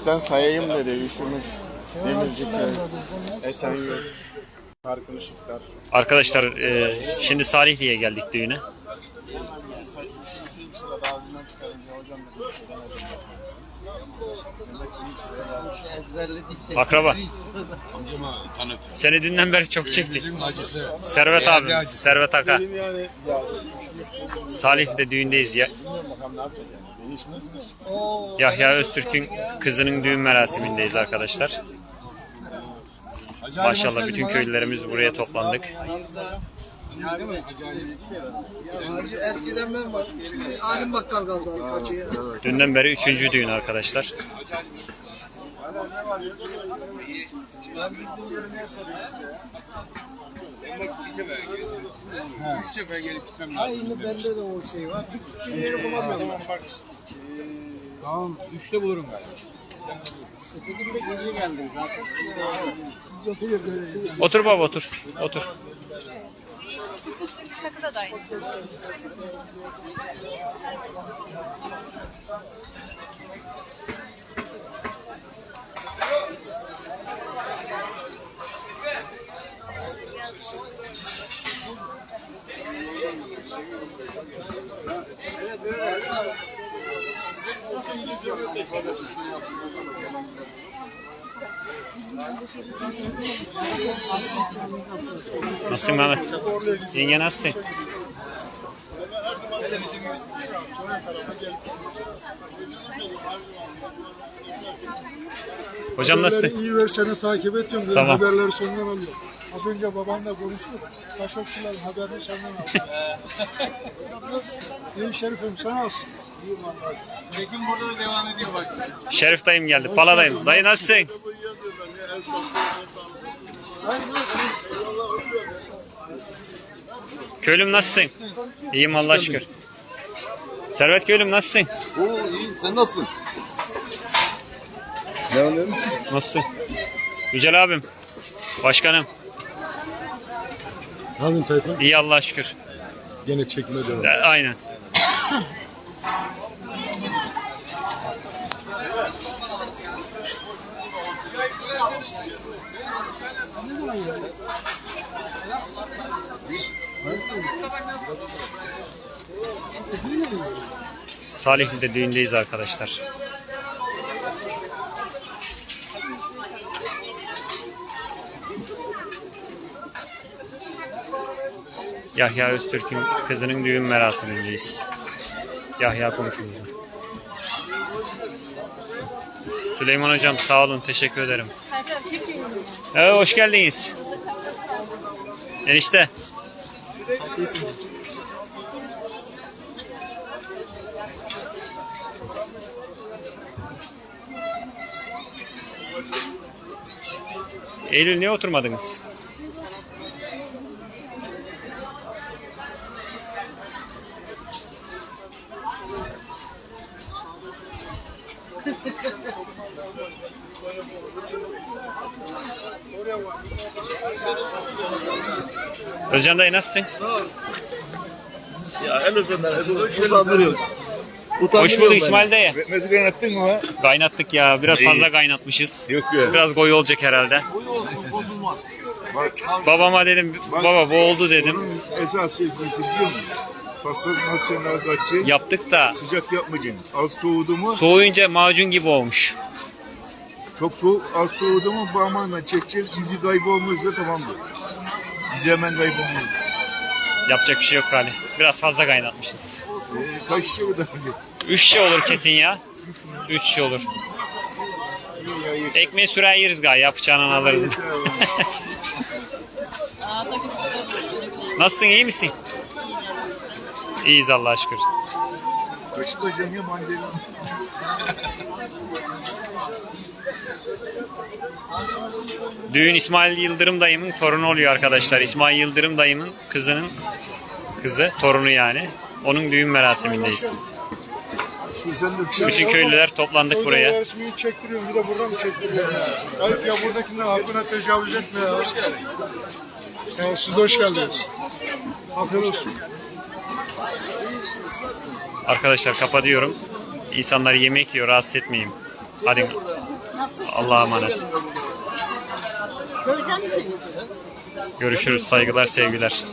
Demircik'ten sayayım dedi üşümüş. Demircik'te Esenyurt. Parkın ışıklar. Arkadaşlar e, şimdi Salihli'ye geldik düğüne. Akraba. Seni dünden beri çok çektik. Servet abi. Servet Aka. Salihli'de düğündeyiz ya. Yahya Öztürk'ün kızının düğün merasimindeyiz arkadaşlar. Maşallah bütün köylülerimiz buraya toplandık. Eskiden ben var. Alim bakkal kaldı acıya. Dünden beri üçüncü düğün arkadaşlar. Üç sefer gelip gitmem lazım. Aynı bende de o şey var. Gittiğim yeri bulamıyorum. Tamam. Üçte bulurum ben. Ötekinde gece geldim zaten. Otur baba otur. Otur. Takıda da. Nasılsın Mehmet? Yenge nasılsın? Hocam nasılsın? İyi ver seni takip ettim. Tamam. Tamam. Haberleri senden alıyorum. Az önce babanla konuştuk. Taşokçuların haberini senden aldım. İyi Şerif'im sen olsun. İyi vallahi. Çekim burada da devam ediyor bak. Şerif dayım geldi. Pala dayım. Dayı nasılsın? Köylüm nasılsın? İyiyim Allah'a şükür. Servet köylüm nasılsın? Oo iyi. Sen nasılsın? Ne alıyorum? Nasılsın? Yücel abim. Başkanım. Ne yapıyorsun Tayfun? İyi Allah'a şükür. Gene çekime devam. E, Aynen. Salihli'de düğündeyiz arkadaşlar. Yahya Öztürk'ün kızının düğün merasimindeyiz. Yahya komşumuzun. Süleyman hocam sağ olun teşekkür ederim. Evet hoş geldiniz. Enişte. Eylül niye oturmadınız? Özcan dayı nasılsın? Ya en azından utandırıyor. Hoş bulduk İsmail dayı. Nasıl kaynattın mı ha? Kaynattık ya. Biraz İyi. fazla kaynatmışız. Yok ya. Biraz koyu olacak herhalde. Bak Babama dedim baba bu oldu dedim. bunun esas şeysi biliyor musun? Nasyonel kaçı Yaptık da sıcak yapmayacaksın. Az soğudu mu? soğuyunca macun gibi olmuş. Çok soğuk az soğudu mu parmağınla çekeceksin. İzi kaybolmazsa tamamdır. İzi hemen kaybolmaz. Yapacak bir şey yok hali. Biraz fazla kaynatmışız. Ee, kaç şişe kadar? Üç şey olur kesin ya. Üç şey olur. İyi ya yeter. Ekmeği sürer yeriz galiba. Yapacağını alırız. Yeter abi. Nasılsın iyi misin? İyiyiz Allah'a şükür. Kaşıkla Cem'e mandalina. Düğün İsmail Yıldırım dayımın torunu oluyor arkadaşlar. İsmail Yıldırım dayımın kızının kızı, torunu yani. Onun düğün merasimindeyiz. Bütün köylüler toplandık buraya. Resmini çektiriyorum bir de buradan mı çektiriyorum ya? Ayıp ya buradakinden hakkına tecavüz etme ya. Hoş geldin. Ya siz de hoş geldiniz. Afiyet olsun. Arkadaşlar kapatıyorum. İnsanlar yemek yiyor rahatsız etmeyeyim. Hadi Allah'a emanet. Görüşürüz. Saygılar, sevgiler.